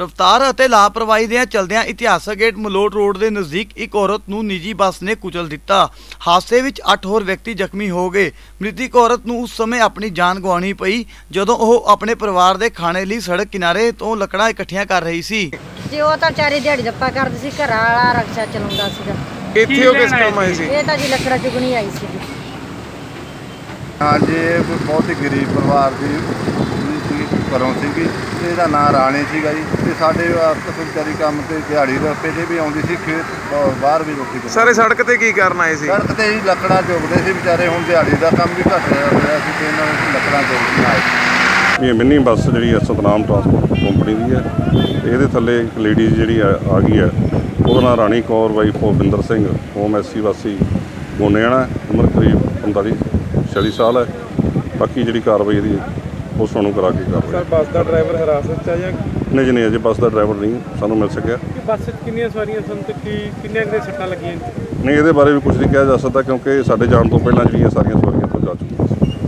ਰਫਤਾਰ ਅਤੇ ਲਾਪਰਵਾਹੀ ਦੇ ਚਲਦਿਆਂ ਇਤਿਹਾਸਕ ਗੇਟ ਮਲੋਟ ਰੋਡ ਦੇ ਨਜ਼ਦੀਕ ਇੱਕ ਔਰਤ ਨੂੰ ਨਿੱਜੀ ਬੱਸ ਨੇ ਕੁਚਲ ਦਿੱਤਾ। ਹਾਦਸੇ ਵਿੱਚ 8 ਹੋਰ ਵਿਅਕਤੀ ਜ਼ਖਮੀ ਹੋ ਗਏ। ਮ੍ਰਿਤਕ ਔਰਤ ਨੂੰ ਉਸ ਸਮੇਂ ਆਪਣੀ ਜਾਨ ਗਵਾਉਣੀ ਪਈ ਜਦੋਂ ਉਹ ਆਪਣੇ ਪਰਿਵਾਰ ਦੇ ਖਾਣੇ ਲਈ ਸੜਕ ਕਿਨਾਰੇ ਤੋਂ ਲੱਕੜਾਂ ਇਕੱਠੀਆਂ ਕਰ ਰਹੀ ਸੀ। ਜੀ ਉਹ ਤਾਂ ਚਾਰੀ ਦਿਹਾੜੀ ਦੱਪਾ ਕਰਦੀ ਸੀ ਘਰ ਵਾਲਾ ਰਕਸ਼ਾ ਚਲਾਉਂਦਾ ਸੀਗਾ। ਇੱਥੇ ਉਹ ਕਿਸ ਕੰਮ ਆਏ ਸੀ? ਇਹ ਤਾਂ ਜੀ ਲੱਕੜਾ ਚੁਗਣੀ ਆਈ ਸੀ। ਹਾਂਜੀ ਇਹ ਕੋਈ ਬਹੁਤ ਹੀ ਗਰੀਬ ਪਰਿਵਾਰ ਦੀ ਘਰੋਂ ਸੀਗੀ ਤੇ ਇਹਦਾ ਨਾਂ ਰਾਣੀ ਸੀਗਾ ਜੀ। ਤੇ ਸਾਡੇ ਆਪਸ ਵਿਚਾਰੀ ਕੰਮ ਤੇ ਦਿਹਾੜੀ ਰੱਪੇ ਤੇ ਵੀ ਆਉਂਦੀ ਸੀ ਖੇਤ ਬਾਹਰ ਵੀ ਰੋਟੀ ਬਣਾਉਂਦੀ ਸਾਰੇ ਸੜਕ ਤੇ ਕੀ ਕਰਨ ਆਏ ਸੀ? ਸੜਕ ਤੇ ਹੀ ਲੱਕੜਾਂ ਚੁਗਦੇ ਸੀ ਵਿਚਾਰੇ ਹੁਣ ਦਿਹਾੜੀ ਦਾ ਕੰਮ ਵੀ ਘੱਟ ਰਿਹਾ ਹੋਇਆ ਸੀ ਤੇ ਇਹਨਾਂ ਨੂੰ ਲੱਕੜਾਂ ਚੁਗਦੀਆਂ ਆਏ। ਇਹ ਮਿੰਨੀ ਬੱਸ ਜਿਹੜੀ ਹੈ ਸਤਨਾਮ ਟਰਾਂਸਪੋਰਟ ਕੰਪਨੀ ਦੀ ਹੈ ਤੇ ਇਹਦੇ ਥੱਲੇ ਇੱਕ ਲੇਡੀਜ਼ ਜਿਹੜੀ ਆ ਆ ਗਈ ਹੈ ਉਹਦਾ ਨਾਮ Rani Kaur wife Bhupinder Singh home SC ਵਾਸੀ ਗੋਨੇਆਣਾ ਉਮਰ ਕਰੀਬ 45 46 ਸਾਲ ਹੈ ਬਾਕੀ ਜਿਹੜੀ ਕਾਰਵਾਈ ਇਹਦੀ ਉਹ ਸਾਨੂੰ ਕਰਾ ਕੇ ਕਰ ਰਹੇ ਬੱਸ ਦਾ ਡਰਾਈਵਰ ਹਿਰਾਸਤ ਚ ਆ ਜਾਂ ਨਹੀਂ ਜੀ ਨਹੀਂ ਅਜੇ ਬੱਸ ਦਾ ਡਰਾਈਵਰ ਨਹੀਂ ਸਾਨੂੰ ਮਿਲ ਸਕਿਆ। ਬੱਸ 'ਚ ਕਿੰਨੀਆਂ ਸਵਾਰੀਆਂ ਸਨ ਤੇ ਕੀ ਕਿੰਨੇ ਕੁ ਦੇ ਸੱਟਾਂ ਲੱਗੀਆਂ ਨਹੀਂ ਇਹਦੇ ਬਾਰੇ ਵੀ ਕੁਝ ਨਹੀਂ ਕਿਹਾ ਜਾ ਸਕਦਾ ਕਿਉਂਕਿ ਸਾਡੇ ਜਾਣ ਤੋਂ ਪਹਿਲਾਂ ਜਿਹੜੀਆਂ ਸਾਰੀਆਂ ਸਵਾਰੀਆਂ ਤੋਂ ਜਾ ਚੁੱਕੀਆਂ ਸੀ।